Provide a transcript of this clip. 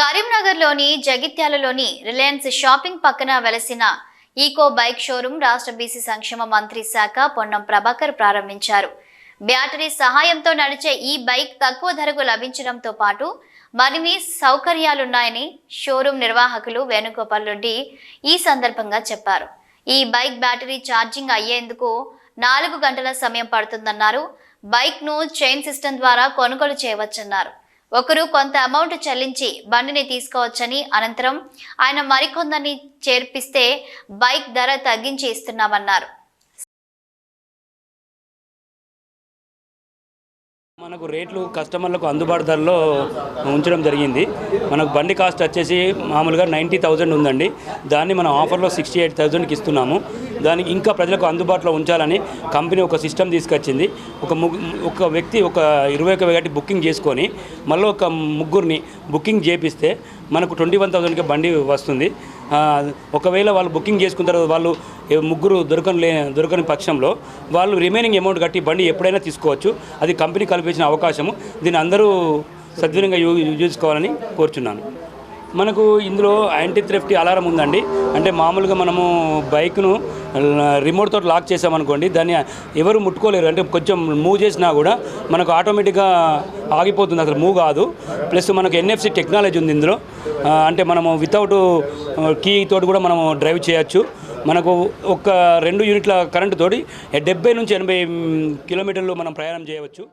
కరీంనగర్లోని జగిత్యాలలోని Reliance shopping పక్కన వెలసిన ఈకో బైక్ షోరూం రాష్ట్ర బీసీ సంక్షేమ మంత్రి శాఖ పొన్నం ప్రభాకర్ ప్రారంభించారు. బ్యాటరీ సహాయంతో నడిచే ఈ బైక్ తక్కువ ధరకు లభించడంతో పాటు మరిన్ని సౌకర్యాలున్నాయని షోరూం నిర్వాహకులు వేణుగోపాల్ రెడ్డి ఈ సందర్భంగా చెప్పారు. ఈ బైక్ బ్యాటరీ ఛార్జింగ్ అయ్యేందుకు నాలుగు గంటల సమయం పడుతుందన్నారు. బైక్ను చైన్ సిస్టమ్ ద్వారా కొనుగోలు చేయవచ్చన్నారు. ఒకరు కొంత అమౌంట్ చెల్లించి బండిని తీసుకోవచ్చని అనంతరం ఆయన మరికొందరిని చేర్పిస్తే బైక్ ధర తగ్గించి ఇస్తున్నామన్నారు. మనకు రేట్లు కస్టమర్లకు అందుబాటు ధరలో ఉంచడం జరిగింది. మనకు బండి కాస్ట్ వచ్చేసి మామూలుగా నైంటీ థౌజండ్ ఉందండి. దాన్ని మనం ఆఫర్లో సిక్స్టీ ఎయిట్ థౌజండ్కి ఇస్తున్నాము. దానికి ఇంకా ప్రజలకు అందుబాటులో ఉంచాలని కంపెనీ ఒక సిస్టమ్ తీసుకొచ్చింది. ఒక ముగ్గు ఒక వ్యక్తి ఒక ఇరవై ఒక గంట బుకింగ్ చేసుకొని మళ్ళీ ఒక ముగ్గురిని బుకింగ్ చేపిస్తే మనకు ట్వంటీ వన్ థౌజండ్కి బండి వస్తుంది. ఒకవేళ వాళ్ళు బుకింగ్ చేసుకున్న తర్వాత వాళ్ళు ముగ్గురు దొరకని లే దొరకని పక్షంలో వాళ్ళు రిమైనింగ్ అమౌంట్ కట్టి బండి ఎప్పుడైనా తీసుకోవచ్చు. అది కంపెనీ కల్పించిన అవకాశము. దీన్ని అందరూ సద్వినంగా యూ చూసుకోవాలని చేసుకోవాలని కోరుచున్నాను. మనకు ఇందులో యాంటీ థ్రెఫ్ట్ అలారం ఉందండి. అంటే మామూలుగా మనము బైక్ను రిమోట్ తోటి లాక్ చేసామనుకోండి దాన్ని ఎవరు ముట్టుకోలేరు. అంటే కొంచెం మూవ్ చేసినా కూడా మనకు ఆటోమేటిక్గా ఆగిపోతుంది. అసలు మూవ్ కాదు. ప్లస్ మనకు ఎన్ఎఫ్సి టెక్నాలజీ ఉంది ఇందులో. అంటే మనము వితౌట్ కీ తోటి కూడా మనము డ్రైవ్ చేయొచ్చు. మనకు ఒక రెండు యూనిట్ల కరెంటు తోటి డెబ్బై నుంచి ఎనభై కిలోమీటర్లు మనం ప్రయాణం చేయవచ్చు.